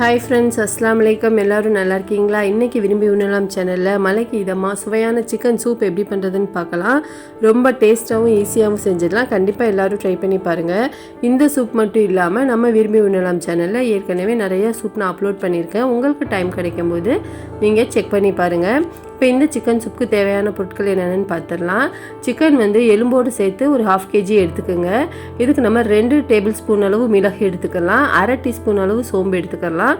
Hi friends அஸ்லாம் வலைக்கம் எல்லோரும் நல்லா இருக்கீங்களா? இன்றைக்கி விரும்பி உண்ணலாம் சேனலில் மலைக்கு இதமாக சுவையான சிக்கன் சூப் எப்படி பண்ணுறதுன்னு பார்க்கலாம். ரொம்ப டேஸ்ட்டாகவும் ஈஸியாகவும் செஞ்சிடலாம். கண்டிப்பாக எல்லோரும் ட்ரை பண்ணி பாருங்கள் இந்த சூப் மட்டும் இல்லாமல் நம்ம விரும்பி உண்ணலாம் சேனலில் ஏற்கனவே நிறைய சூப் நான் அப்லோட் பண்ணியிருக்கேன். உங்களுக்கு டைம் கிடைக்கும் போது நீங்கள் செக் பண்ணி பாருங்கள் இப்போ இந்த சிக்கன் சூப்புக்கு தேவையான பொருட்கள் என்னென்னு பார்த்துடலாம். சிக்கன் வந்து எலும்போடு சேர்த்து ஒரு ஹாஃப் கேஜி எடுத்துக்கோங்க. இதுக்கு நம்ம ரெண்டு டேபிள் ஸ்பூன் அளவு மிளகு எடுத்துக்கலாம். அரை டீஸ்பூன் அளவு சோம்பு எடுத்துக்கலாம்.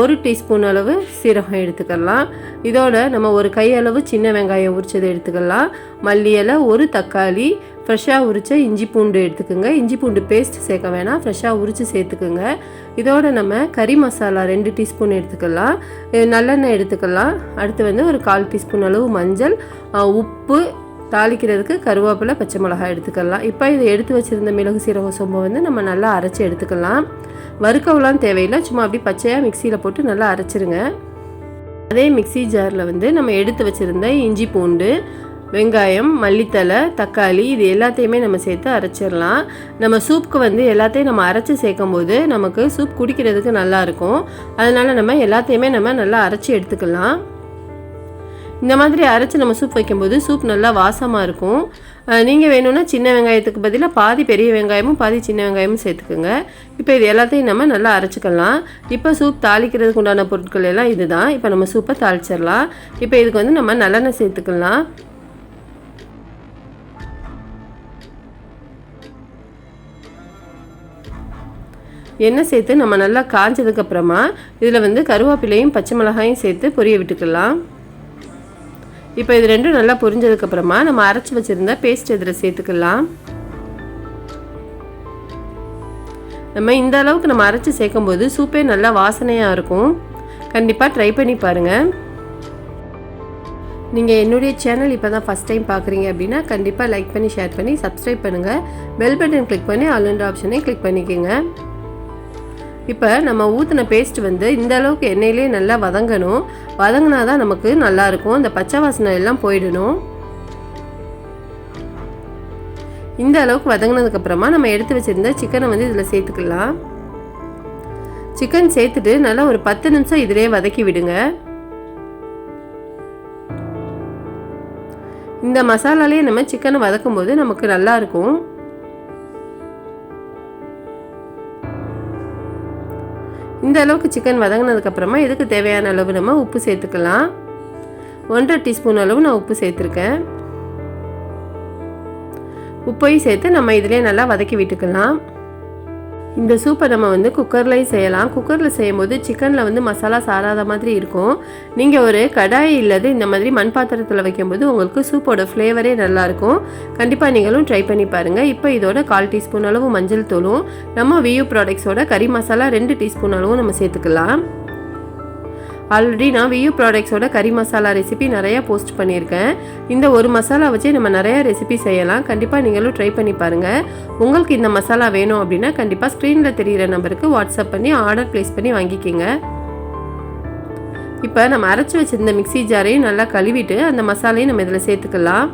ஒரு டீஸ்பூன் அளவு சீரகம் எடுத்துக்கலாம். இதோட நம்ம ஒரு கையளவு சின்ன வெங்காயம் உரிச்சதை எடுத்துக்கலாம். மல்லி இலை ஒரு தக்காளி ஃப்ரெஷ்ஷாக உரித்த இஞ்சி பூண்டு எடுத்துக்கோங்க. இஞ்சி பூண்டு பேஸ்ட் சேர்க்க வேணாம். ஃப்ரெஷ்ஷாக உரித்து சேர்த்துக்குங்க. இதோட நம்ம கறி மசாலா ரெண்டு டீஸ்பூன் எடுத்துக்கலாம். நல்லெண்ணெய் எடுத்துக்கலாம். அடுத்து வந்து ஒரு கால் டீஸ்பூன் அளவு மஞ்சள் உப்பு தாளிக்கிறதுக்கு கருவேப்பிலை பச்சை மிளகாய் எடுத்துக்கலாம். இப்போ இதை எடுத்து வச்சுருந்த மிளகு சீரக சோம்பை வந்து நம்ம நல்லா அரைச்சி எடுத்துக்கலாம். வறுக்கவெல்லாம் தேவையில்லை. சும்மா அப்படி பச்சையாக மிக்சியில் போட்டு நல்லா அரைச்சிருங்க. அதே மிக்ஸி ஜாரில் வந்து நம்ம எடுத்து வச்சுருந்த இஞ்சி பூண்டு வெங்காயம் மல்லித்தலை தக்காளி இது எல்லாத்தையுமே நம்ம சேர்த்து அரைச்சிடலாம். நம்ம சூப்புக்கு வந்து எல்லாத்தையும் நம்ம அரைச்சி சேர்க்கும் போது நமக்கு சூப் குடிக்கிறதுக்கு நல்லா இருக்கும் அதனால் நம்ம எல்லாத்தையுமே நம்ம நல்லா அரைச்சி எடுத்துக்கலாம். இந்த மாதிரி அரைச்சி நம்ம சூப் வைக்கும்போது சூப் நல்லா வாசமாக இருக்கும். நீங்கள் வேணும்னா சின்ன வெங்காயத்துக்கு பதிலாக பாதி பெரிய வெங்காயமும் பாதி சின்ன வெங்காயமும் சேர்த்துக்குங்க. இப்போ இது எல்லாத்தையும் நம்ம நல்லா அரைச்சிக்கலாம். இப்போ சூப் தாளிக்கிறதுக்கு உண்டான பொருட்கள் எல்லாம் இதுதான். இப்போ நம்ம சூப்பை தாளிச்சிடலாம். இப்போ இதுக்கு வந்து நம்ம நல்லெண்ணெய் சேர்த்துக்கலாம். எண்ணெய் சேர்த்து நம்ம நல்லா காஞ்சதுக்கப்புறமா இதில் வந்து கருவேப்பிலையும் பச்சை மிளகாயும் சேர்த்து பொரிய விட்டுக்கலாம். இப்போ இது ரெண்டும் நல்லா பொரிஞ்சதுக்கப்புறமா நம்ம அரைச்சி வச்சுருந்த பேஸ்ட் இதில் சேர்த்துக்கலாம். நம்ம இந்த அளவுக்கு நம்ம அரைச்சி சேர்க்கும்போது சூப்பே நல்லா வாசனையாக இருக்கும். கண்டிப்பாக ட்ரை பண்ணி பாருங்கள் நீங்கள் என்னுடைய சேனல் இப்போ தான் ஃபஸ்ட் டைம் பார்க்குறீங்க அப்படின்னா கண்டிப்பாக லைக் பண்ணி ஷேர் பண்ணி சப்ஸ்கிரைப் பண்ணுங்கள் பெல் பட்டன் கிளிக் பண்ணி ஆல் ஆப்ஷனை கிளிக் பண்ணிக்கோங்க. இப்போ நம்ம ஊற்றின பேஸ்ட் வந்து இந்த அளவுக்கு எண்ணெயிலே நல்லா வதங்கணும். வதங்கினா தான் நமக்கு நல்லாயிருக்கும். இந்த பச்சை வாசனை எல்லாம் போயிடணும். இந்த அளவுக்கு வதங்கினதுக்கப்புறமா நம்ம எடுத்து வச்சுருந்த சிக்கனை வந்து இதில் சேர்த்துக்கலாம். சிக்கன் சேர்த்துட்டு நல்லா ஒரு பத்து நிமிஷம் இதிலே வதக்கி விடுங்க. இந்த மசாலாலேயே நம்ம சிக்கனை வதக்கும் போது நமக்கு நல்லா இருக்கும் இந்த அளவுக்கு சிக்கன் வதங்கினதுக்கப்புறமா இதுக்கு தேவையான அளவு நம்ம உப்பு சேர்த்துக்கலாம்? ஒன்றரை டீஸ்பூன் அளவு நான் உப்பு சேர்த்துருக்கேன். உப்பையும் சேர்த்து நம்ம இதிலே நல்லா வதக்கி விட்டுக்கலாம். இந்த சூப்பை நம்ம வந்து குக்கர்லேயும் செய்யலாம். குக்கரில் செய்யும்போது சிக்கனில் வந்து மசாலா சாராத மாதிரி இருக்கும். நீங்கள் ஒரு கடாய் இல்லது இந்த மாதிரி மண் பாத்திரத்தில் வைக்கும்போது உங்களுக்கு சூப்போட ஃப்ளேவரே நல்லாயிருக்கும் கண்டிப்பாக நீங்களும் ட்ரை பண்ணி பாருங்கள் இப்போ இதோட கால் டீஸ்பூன் அளவு மஞ்சள் தூளும் நம்ம வியூ ப்ராடக்ட்ஸோட கறி மசாலா ரெண்டு டீஸ்பூன் அளவும் நம்ம சேர்த்துக்கலாம். ஆல்ரெடி நான் வியூ ப்ராடக்ட்ஸோட கறி மசாலா ரெசிபி நிறையா போஸ்ட் பண்ணியிருக்கேன். இந்த ஒரு மசாலா வச்சு நம்ம நிறையா ரெசிபி செய்யலாம். கண்டிப்பாக நீங்களும் ட்ரை பண்ணி பாருங்கள் உங்களுக்கு இந்த மசாலா வேணும் அப்படின்னா கண்டிப்பாக ஸ்க்ரீனில் தெரிகிற நம்பருக்கு வாட்ஸ்அப் பண்ணி ஆர்டர் ப்ளேஸ் பண்ணி வாங்கிக்கிங்க. இப்போ நம்ம அரைச்சி வச்சுருந்த மிக்ஸி ஜாரையும் நல்லா கழுவிட்டு அந்த மசாலையும் நம்ம இதில் சேர்த்துக்கலாம்.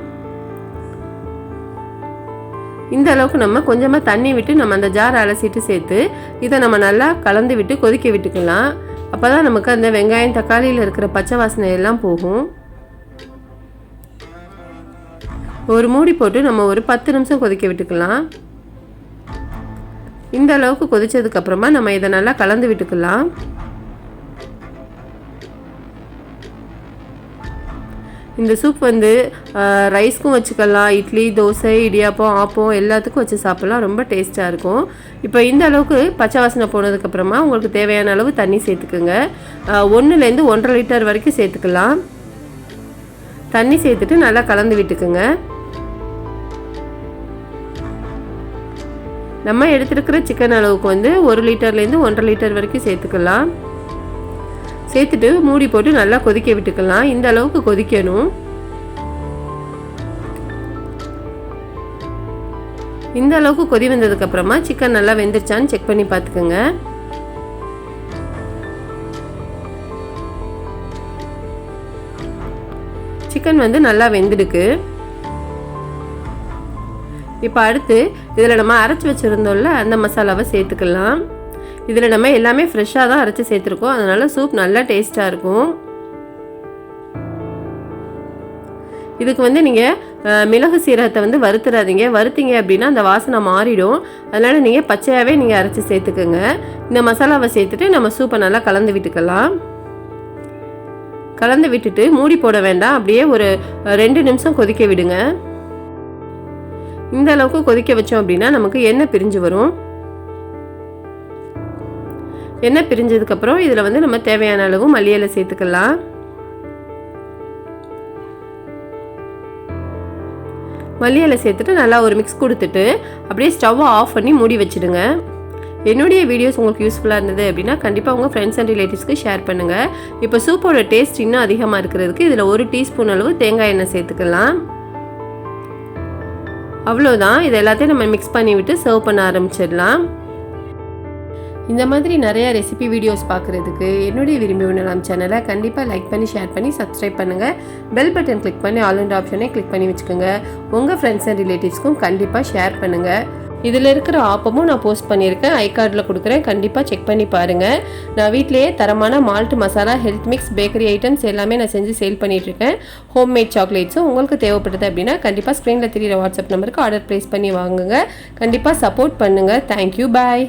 இந்த அளவுக்கு நம்ம கொஞ்சமாக தண்ணி விட்டு நம்ம அந்த ஜார் அலசிட்டு சேர்த்து இதை நம்ம நல்லா கலந்து விட்டு கொதிக்க விட்டுக்கலாம். அப்போ தான் நமக்கு அந்த வெங்காயம் தக்காளியில் இருக்கிற பச்சை வாசனை எல்லாம் போகும். ஒரு மூடி போட்டு நம்ம ஒரு பத்து நிமிஷம் கொதிக்க விட்டுக்கலாம். இந்த அளவுக்கு கொதிச்சதுக்கப்புறமா நம்ம இதை நல்லா கலந்து விட்டுக்கலாம். இந்த சூப் வந்து ரைஸ்க்கும் வச்சுக்கலாம் இட்லி தோசை இடியாப்பம் ஆப்பம் எல்லாத்துக்கும் வச்சு சாப்பிட்லாம். ரொம்ப டேஸ்ட்டாக இருக்கும். இப்போ இந்த அளவுக்கு பச்சை வாசனை போனதுக்கப்புறமா உங்களுக்கு தேவையான அளவு தண்ணி சேர்த்துக்குங்க. ஒன்றுலேருந்து ஒன்றரை லிட்டர் வரைக்கும் சேர்த்துக்கலாம். தண்ணி சேர்த்துட்டு நல்லா கலந்து விட்டுக்குங்க. நம்ம எடுத்துருக்கிற சிக்கன் அளவுக்கு வந்து ஒரு லிட்டர்லேருந்து ஒன்றரை லிட்டர் வரைக்கும் சேர்த்துக்கலாம். சேர்த்துட்டு மூடி போட்டு நல்லா கொதிக்க விட்டுக்கலாம். இந்த அளவுக்கு கொதிக்கணும். இந்த அளவுக்கு கொதி வந்ததுக்கு அப்புறமா சிக்கன் நல்லா வெந்துருச்சான்னு செக் பண்ணி பார்த்துக்கோங்க. சிக்கன் வந்து நல்லா வெந்துடுக்கு. இப்போ அடுத்து இதில் நம்ம அரைச்சி வச்சுருந்தோம்ல அந்த மசாலாவை சேர்த்துக்கலாம். இதில் நம்ம எல்லாமே ஃப்ரெஷ்ஷாக தான் அரைச்சி சேர்த்துருக்கோம். அதனால் சூப் நல்லா டேஸ்ட்டாக இருக்கும். இதுக்கு வந்து நீங்கள் மிளகு சீரகத்தை வந்து வறுத்துறாதீங்க. வறுத்தீங்க அப்படின்னா அந்த வாசனை மாறிடும். அதனால் நீங்கள் பச்சையாகவே நீங்கள் அரைச்சி சேர்த்துக்கோங்க. இந்த மசாலாவை சேர்த்துட்டு நம்ம சூப்பை நல்லா கலந்து விட்டுக்கலாம். கலந்து விட்டுட்டு மூடி போட வேண்டாம். அப்படியே ஒரு ரெண்டு நிமிஷம் கொதிக்க விடுங்க. இந்த அளவுக்கு கொதிக்க வச்சோம் அப்படின்னா நமக்கு எண்ணெய் பிரிஞ்சு வரும். எண்ணெய் பிரிஞ்சதுக்கப்புறம் இதில் வந்து நம்ம தேவையான அளவு மல்லி இலை சேர்த்துக்கலாம். மல்லியலை சேர்த்துட்டு நல்லா ஒரு மிக்ஸ் கொடுத்துட்டு அப்படியே ஸ்டவ்வை ஆஃப் பண்ணி மூடி வச்சுடுங்க. என்னுடைய வீடியோஸ் உங்களுக்கு யூஸ்ஃபுல்லாக இருந்தது அப்படின்னா கண்டிப்பாக உங்கள் ஃப்ரெண்ட்ஸ் அண்ட் ரிலேட்டிவ்ஸ்க்கு ஷேர் பண்ணுங்கள் இப்போ சூப்போட டேஸ்ட் இன்னும் அதிகமாக இருக்கிறதுக்கு இதில் ஒரு டீஸ்பூன் அளவு தேங்காய் எண்ணெய் சேர்த்துக்கலாம். அவ்வளோதான் இது எல்லாத்தையும் நம்ம மிக்ஸ் பண்ணி விட்டு சர்வ் பண்ண ஆரம்பிச்சிடலாம். இந்த மாதிரி நிறையா ரெசிபி வீடியோஸ் பார்க்குறதுக்கு என்னுடைய விரும்பி உணலாம் சேனலை கண்டிப்பாக லைக் பண்ணி ஷேர் பண்ணி சப்ஸ்கிரைப் பண்ணுங்கள் பெல் பட்டன் கிளிக் பண்ணி ஆல் அண்ட் ஆப்ஷனே கிளிக் பண்ணி வச்சுக்கோங்க. உங்கள் ஃப்ரெண்ட்ஸ் அண்ட் ரிலேட்டிவ்ஸ்க்கும் கண்டிப்பாக ஷேர் பண்ணுங்கள் இதில் இருக்கிற ஆப்பமும் நான் போஸ்ட் பண்ணியிருக்கேன். ஐ கார்டில் கொடுக்குறேன். கண்டிப்பாக செக் பண்ணி பாருங்கள் நான் வீட்டிலேயே தரமான malt masala health mix bakery items எல்லாமே நான் செஞ்சு சேல் பண்ணிகிட்ருக்கேன் ஹோம் மேட் சாக்லேட்ஸும் உங்களுக்கு தேவைப்படுது அப்படின்னா கண்டிப்பாக ஸ்க்ரீனில் தெரியிற வாட்ஸ்அப் நம்பருக்கு ஆர்டர் ப்ளேஸ் பண்ணி வாங்குங்க. கண்டிப்பாக சப்போர்ட் பண்ணுங்கள் தேங்க்யூ பாய்